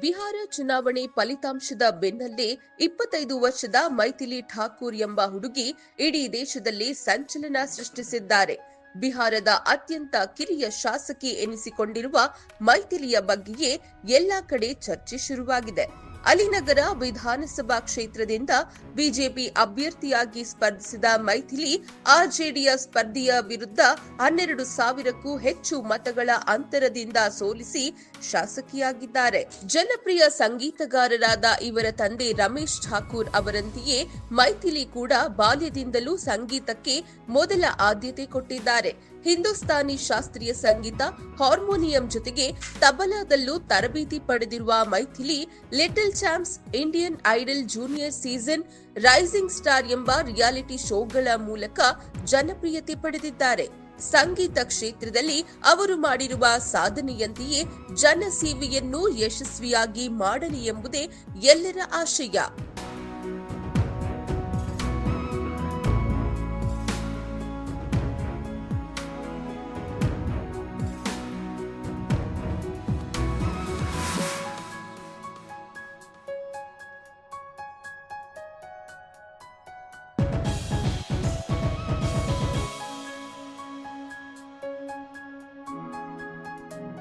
ಬಿಹಾರ ಚುನಾವಣೆ ಫಲಿತಾಂಶದ ಬೆನ್ನಲ್ಲೇ ಇಪ್ಪತ್ತೈದು ವರ್ಷದ ಮೈಥಿಲಿ ಠಾಕೂರ್ ಎಂಬ ಹುಡುಗಿ ಇಡೀ ದೇಶದಲ್ಲಿ ಸಂಚಲನ ಸೃಷ್ಟಿಸಿದ್ದಾರೆ. ಬಿಹಾರದ ಅತ್ಯಂತ ಕಿರಿಯ ಶಾಸಕಿ ಎನಿಸಿಕೊಂಡಿರುವ ಮೈಥಿಲಿಯ ಬಗ್ಗೆಯೇ ಎಲ್ಲಾ ಕಡೆ ಚರ್ಚೆ ಶುರುವಾಗಿದೆ. ಅಲಿನಗರ ವಿಧಾನಸಭಾ ಕ್ಷೇತ್ರದಿಂದ ಬಿಜೆಪಿ ಅಭ್ಯರ್ಥಿಯಾಗಿ ಸ್ಪರ್ಧಿಸಿದ ಮೈಥಿಲಿ, ಆರ್ಜೆಡಿಯ ಸ್ಪರ್ಧಿಯ ವಿರುದ್ಧ ಹನ್ನೆರಡು ಸಾವಿರಕ್ಕೂ ಹೆಚ್ಚು ಮತಗಳ ಅಂತರದಿಂದ ಸೋಲಿಸಿ ಶಾಸಕಿಯಾಗಿದ್ದಾರೆ. ಜನಪ್ರಿಯ ಸಂಗೀತಗಾರರಾದ ಇವರ ತಂದೆ ರಮೇಶ್ ಠಾಕೂರ್ ಅವರಂತೆಯೇ ಮೈಥಿಲಿ ಕೂಡ ಬಾಲ್ಯದಿಂದಲೂ ಸಂಗೀತಕ್ಕೆ ಮೊದಲ ಆದ್ಯತೆ ಕೊಟ್ಟಿದ್ದಾರೆ. ಹಿಂದೂಸ್ತಾನಿ ಶಾಸ್ತ್ರೀಯ ಸಂಗೀತ ಹಾರ್ಮೋನಿಯಂ ಜೊತೆಗೆ ತಬಲಾದಲ್ಲೂ ತರಬೇತಿ ಪಡೆದಿರುವ Maithili, Little Champs Indian Idol Junior season, Rising Star ಎಂಬ ರಿಯಾಲಿಟಿ ಶೋಗಳ ಮೂಲಕ ಜನಪ್ರಿಯತೆ ಪಡೆದಿದ್ದಾರೆ. ಸಂಗೀತ ಕ್ಷೇತ್ರದಲ್ಲಿ ಅವರು ಮಾಡಿರುವ ಸಾಧನೆಯಂತೆಯೇ ಜನಸೇವೆಯನ್ನು ಯಶಸ್ವಿಯಾಗಿ ಮಾಡಲಿ ಎಂಬುದೇ ಎಲ್ಲರ ಆಶಯ.